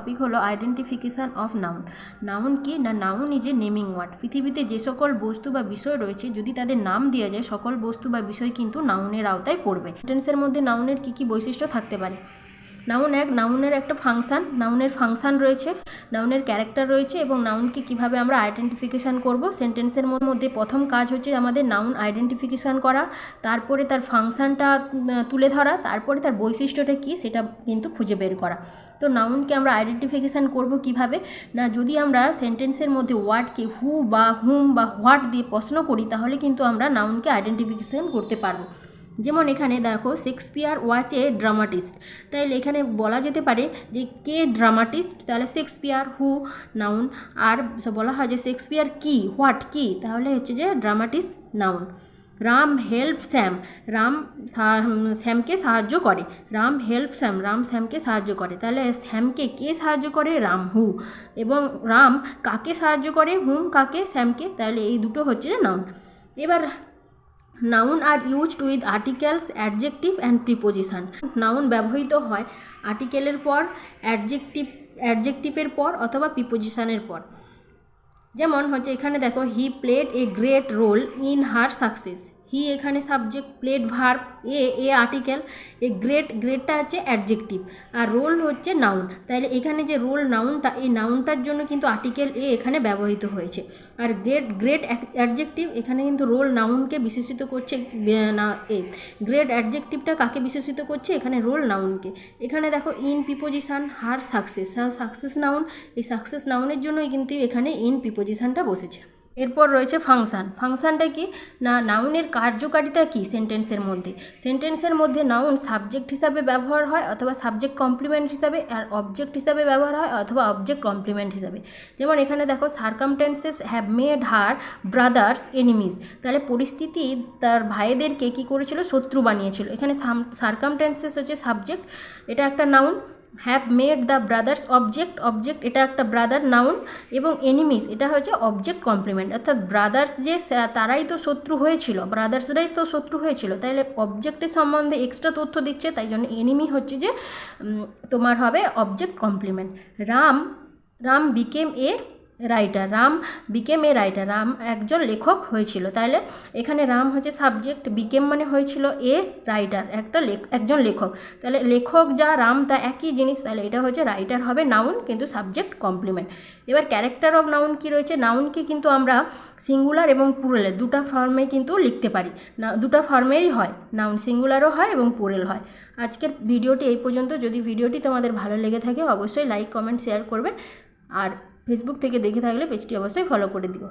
Topic হলো identification of noun noun কি? না noun is a naming word পৃথিবীতে যে সকল বস্তু বা বিষয় রয়েছে, যদি তাদের নাম দেওয়া যায়, সকল বস্তু বা বিষয় কিন্তু নাউনের আওতায় পড়বে। সেন্টেন্সের মধ্যে নাউনের কি কি বৈশিষ্ট্য থাকতে পারে? নাউন এক, নাউনের একটা ফাংশান নাউনের ফাংশান রয়েছে, নাউনের ক্যারেক্টার রয়েছে এবং নাউনকে কীভাবে আমরা আইডেন্টিফিকেশান করব? সেন্টেন্সের মধ্যে প্রথম কাজ হচ্ছে আমাদের নাউন আইডেন্টিফিকেশান করা, তারপরে তার ফাংশানটা তুলে ধরা, তারপরে তার বৈশিষ্ট্যটা কী সেটা কিন্তু খুঁজে বের করা। তো নাউনকে আমরা আইডেন্টিফিকেশান করব কীভাবে? না, যদি আমরা সেন্টেন্সের মধ্যে ওয়ার্ডকে হু বা হুম বা হোয়াট দিয়ে প্রশ্ন করি, তাহলে কিন্তু আমরা নাউনকে আইডেন্টিফিকেশান করতে পারব। যেমন এখানে দেখো শেক্সপিয়ার ওয়াচ এ ড্রামাটিস্ট তাহলে এখানে বলা যেতে পারে যে কে ড্রামাটিস্ট তাহলে শেক্সপিয়ার হু নাউন আর বলা হয় যে শেক্সপিয়ার কি হোয়াট কি? তাহলে হচ্ছে যে dramatist noun Ram help Sam Ram স্যামকে সাহায্য করে। রাম হেল্প স্যাম রাম স্যামকে সাহায্য করে। তাহলে স্যামকে কে সাহায্য করে? রাম হু এবং রাম কাকে সাহায্য করে? হুম কাকে? স্যামকে তাহলে এই দুটো হচ্ছে যে নাউন এবার noun are used with articles, adjective and preposition. Noun ব্যবহৃত হয় আর্টিকেলের পর, অ্যাডজেক্টিভ, অ্যাডজেক্টিভের পর অথবা প্রিপোজিশানের পর। যেমন হচ্ছে এখানে দেখো he played a great role in her success he এখানে subject played verb a a article a great গ্রেটটা হচ্ছে অ্যাডজেক্টিভ আর রোল হচ্ছে নাউন তাহলে এখানে যে রোল নাউনটা এই নাউনটার জন্য কিন্তু আর্টিকেল এ এখানে ব্যবহৃত হয়েছে। আর গ্রেট গ্রেট অ্যাডজেক্টিভ এখানে কিন্তু রোল নাউনকে বিশেষিত করছে না, এ। গ্রেট অ্যাডজেক্টিভটা কাকে বিশেষিত করছে? এখানে রোল নাউনকে এখানে দেখো in preposition her success success noun এই সাকসেস নাউনের জন্যই কিন্তু এখানে ইন প্রিপোজিশানটা বসেছে। এরপর রয়েছে ফাংশান। ফাংশানটা কি? না নাউনের কার্যকারিতা কি সেন্টেন্সের মধ্যে? সেন্টেন্সের মধ্যে নাউন সাবজেক্ট হিসাবে ব্যবহার হয় অথবা সাবজেক্ট কমপ্লিমেন্ট হিসাবে, আর অবজেক্ট হিসাবে ব্যবহার হয় অথবা অবজেক্ট কমপ্লিমেন্ট হিসাবে। যেমন এখানে দেখো circumstances have made her brothers enemies তাহলে পরিস্থিতি তার ভাইদেরকে কী করেছিল? শত্রু বানিয়েছিল। এখানে সার্কামটেন্সেস হচ্ছে সাবজেক্ট এটা একটা noun have made the brothers object object এটা একটা ব্রাদার নাউন এবং এনিমিস এটা হচ্ছে অবজেক্ট কমপ্লিমেন্ট অর্থাৎ ব্রাদার্স যে, তারাই তো শত্রু হয়েছিল ব্রাদার্সরাই তো শত্রু হয়েছিল, তাইলে অবজেক্টের সম্বন্ধে এক্সট্রা তথ্য দিচ্ছে, তাই জন্য এনিমি হচ্ছে যে তোমার হবে object complement Ram Ram became a writer Ram became a writer Ram একজন লেখক হয়েছিল। তাহলে এখানে রাম হচ্ছে সাবজেক্ট বিকেম মানে হয়েছিল এ রাইটার একটা লেখ একজন লেখক। তাহলে লেখক যা রাম, তা একই জিনিস তাহলে এটা হচ্ছে রাইটার হবে নাউন কিন্তু সাবজেক্ট কমপ্লিমেন্ট এবার ক্যারেক্টার অফ নাউন কি রয়েছে? নাউনকে কিন্তু আমরা সিঙ্গুলার এবং পুরেলের দুটা ফর্মে কিন্তু লিখতে পারি। না, দুটা ফর্মেই হয়। নাউন সিঙ্গুলারও হয় এবং পুরেল হয়। আজকের ভিডিওটি এই পর্যন্ত। যদি ভিডিওটি তোমাদের ভালো লেগে থাকে, অবশ্যই লাইক কমেন্ট শেয়ার করবে। আর ফেসবুক থেকে দেখে থাকলে পেজটি অবশ্যই ফলো করে দিও।